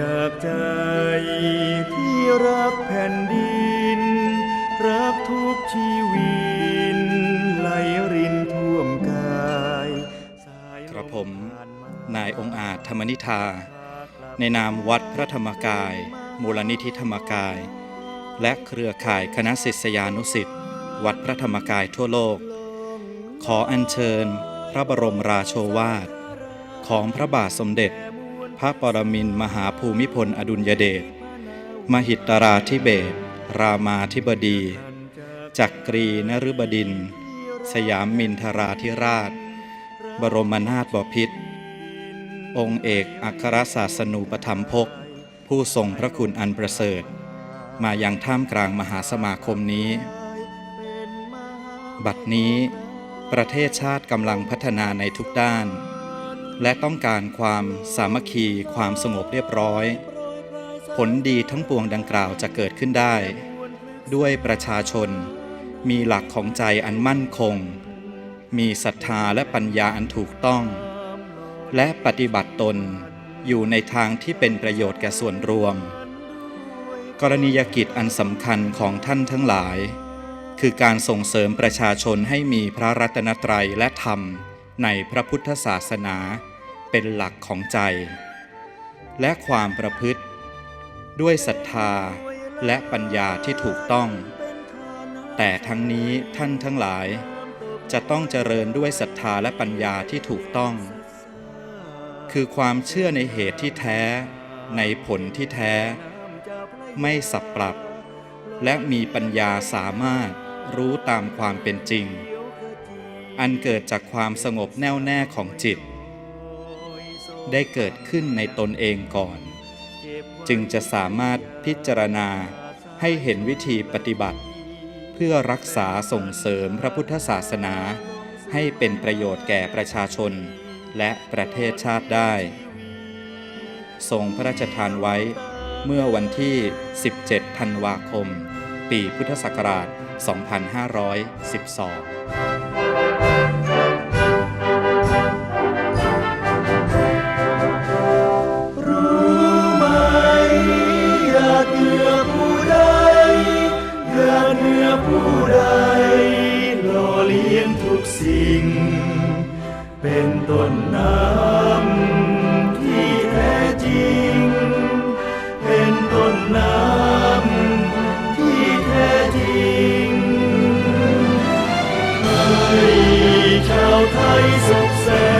จากใจที่รักแผ่นดิน รักทุกชีวินไหลรินท่วมกายกระผม นายองอาจธรรมนิธา ในนามวัดพระธรรมกาย มูลนิธิธรรมกาย และเครือข่ายคณะศิษยานุสิ์วัดพระธรรมกายทั่วโลก ขออัญเชิญพระบรมราโชวาท ของพระบาทสมเด็จ พระปรมินมหาภูมิพลอดุลยเดช มหิตราธิเบศรามาธิบดี จักกรีนฤบดิน สยามมินทราธิราช บรมนาถบพิตร องค์เอกอัครศาสนูปธรรมภกผู้ทรงพระคุณอันประเสริฐ มายังท่ามกลางมหาสมาคมนี้ บัดนี้ประเทศชาติกำลังพัฒนาในทุกด้าน และต้องการความสามัคคีความสงบเรียบร้อย ผลดีทั้งปวงดังกล่าวจะเกิดขึ้นได้ ด้วยประชาชน มีหลักของใจอันมั่นคง มีศรัทธาและปัญญาอันถูกต้อง และปฏิบัติตนอยู่ในทางที่เป็นประโยชน์แก่ส่วนรวม กรณียกิจอันสำคัญของท่านทั้งหลาย คือการส่งเสริมประชาชนให้มีพระรัตนตรัยและธรรม ในพระพุทธศาสนาเป็นหลักของใจ และความประพฤติ ด้วยศรัทธาและปัญญาที่ถูกต้อง แต่ทั้งนี้ท่านทั้งหลาย จะต้องเจริญด้วยศรัทธาและปัญญาที่ถูกต้อง คือความเชื่อในเหตุที่แท้ ในผลที่แท้ ไม่สับปรับ และมีปัญญาสามารถรู้ตามความเป็นจริง อันเกิดจากความสงบแน่วแน่ของจิต ได้เกิดขึ้นในตนเองก่อน จึงจะสามารถพิจารณาให้เห็นวิธีปฏิบัติ เพื่อรักษาส่งเสริมพระพุทธศาสนา ให้เป็นประโยชน์แก่ประชาชน และประเทศชาติได้ทรงพระราชทานไว้เมื่อวันที่ 17 ธันวาคม ปีพุทธศักราช 2512 เป็นต้นน้ำที่แท้จริง เป็นต้นน้ำที่แท้จริงให้ชาวไทยสุขแสน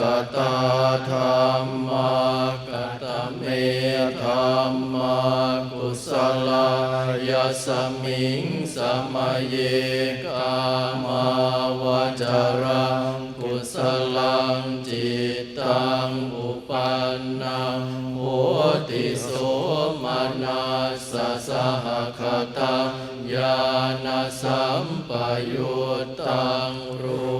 กตาธรรมากตเมธรรมากุศลายสมิงสมัยเยกามาวจรังกุศลังจิตตังอุปันนังโหติโสมนาสสหคตังญาณสัมปยุตตังรู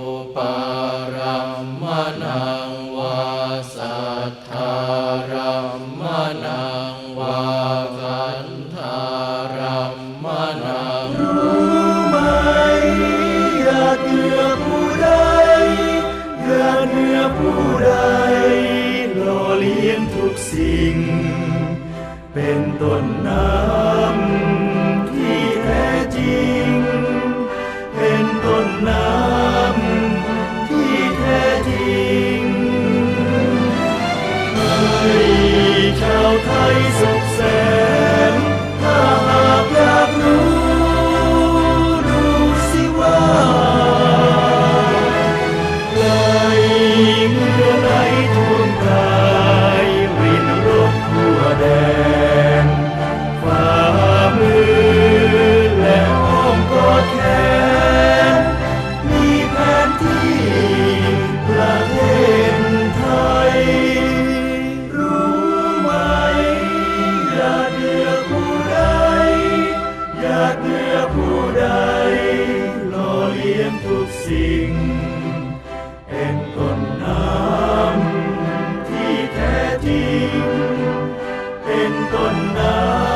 trên con đã.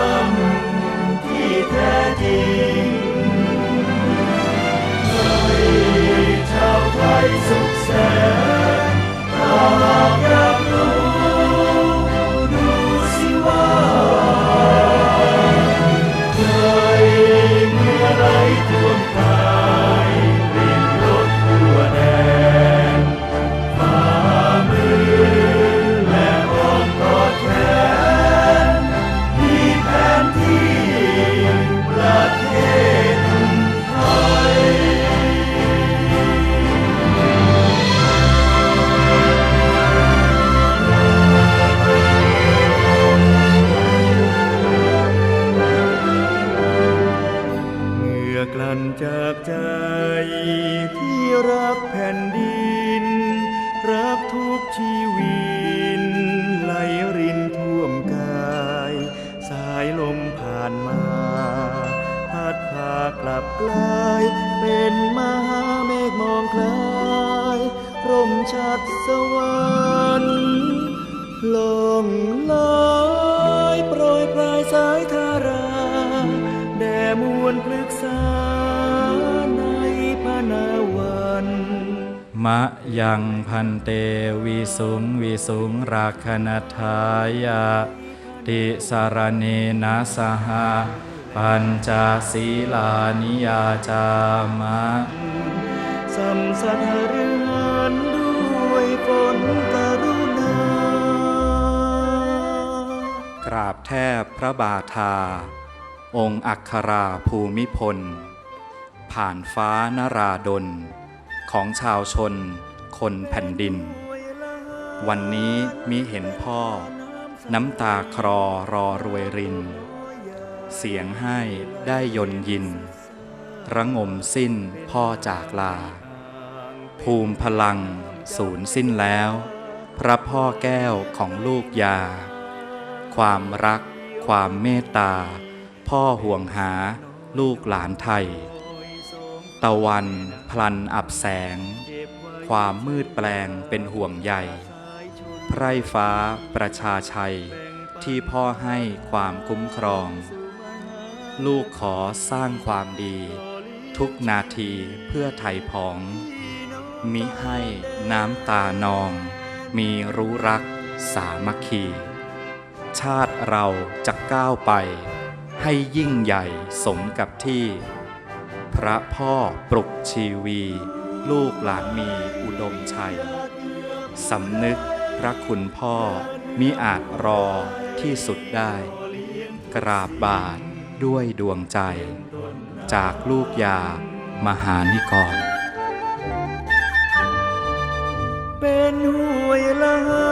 เป็นมหาเมฆมองคลายร่มชัดสวรรค์ลงลอยโปรยปลายสายธาราแด่มวลพลึกษาในพนาวันมะยังพันเตวิสุงวิสุงราคณทายะติสารเนนะสหา ปัญจศีลานิยาจามะสัมสัทเรือนด้วยฝนกรุณา กราบแทบพระบาทา องค์อัคราภูมิพล ผ่านฟ้านราดล ของชาวชน คนแผ่นดิน วันนี้มิเห็นพ่อ น้ำตาครอรอรวยริน เสียงให้ได้ยนยิน ระงมสิ้นพ่อจากลา ภูมิพลังสูญสิ้นแล้ว พระพ่อแก้วของลูกยา ความรัก ความเมตตา พ่อห่วงหาลูกหลานไทย ตะวันพลันอับแสง ความมืดแปลงเป็นห่วงใยไพร่ฟ้าประชาชัยที่พ่อให้ความคุ้มครอง ลูกขอสร้างความดี ทุกนาทีเพื่อไถ่ผอง มิให้น้ำตานอง มีรู้รักสามัคคี ชาติเราจะก้าวไป ให้ยิ่งใหญ่สมกับที่ พระพ่อปลุกชีวี ลูกหลานมีอุดมชัย สำนึกพระคุณพ่อมิอาจรอที่สุดได้ กราบบาท ด้วยดวงใจ จากลูกยามหานิกร เป็นห้วยละหา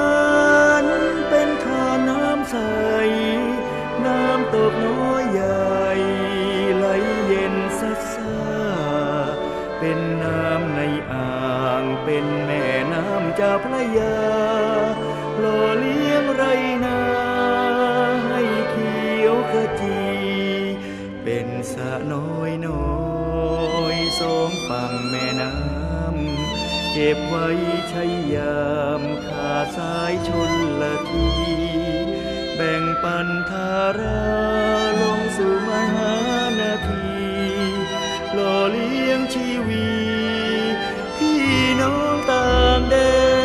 นเป็นทาน้ำใส น้ำตกน้อยใหญ่ไหลเย็นซัดซาเป็นน้ำในอ่างเป็นแม่น้ำเจ้าพระยา เก็บไว้ใช้ยามขาสายชนละที แบ่งปันทาราลงสู่มหานาทีหล่อเลี้ยงชีวี พี่น้องต่างแดน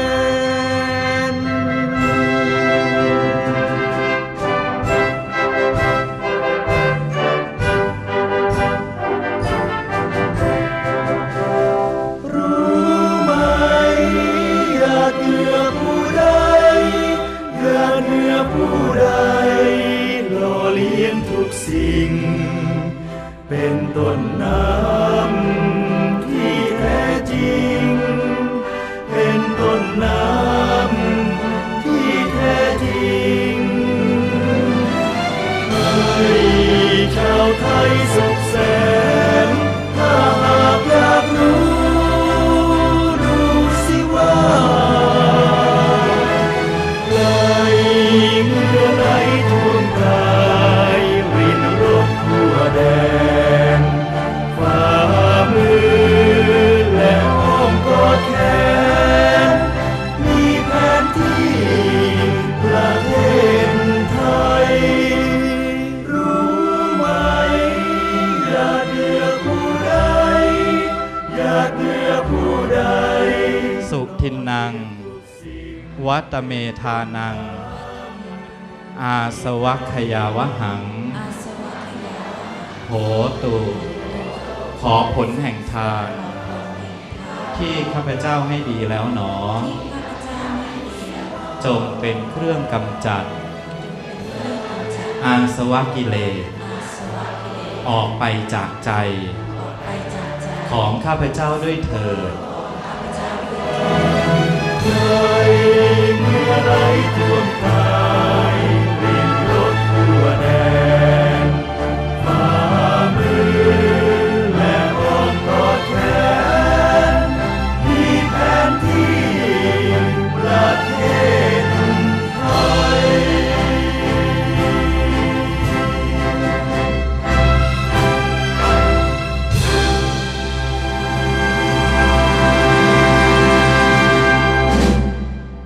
า สุทินนังวัตเมธานัง อาสวัคยาวหังโหตุ ขอผลแห่งทาน ที่ข้าพเจ้าให้ดีแล้วหนอ จงเป็นเครื่องกำจัด อาสวะกิเลสออกไปจากใจ ของข้าพเจ้าด้วยเถิด ใอ่เมื่อไรท่วมทา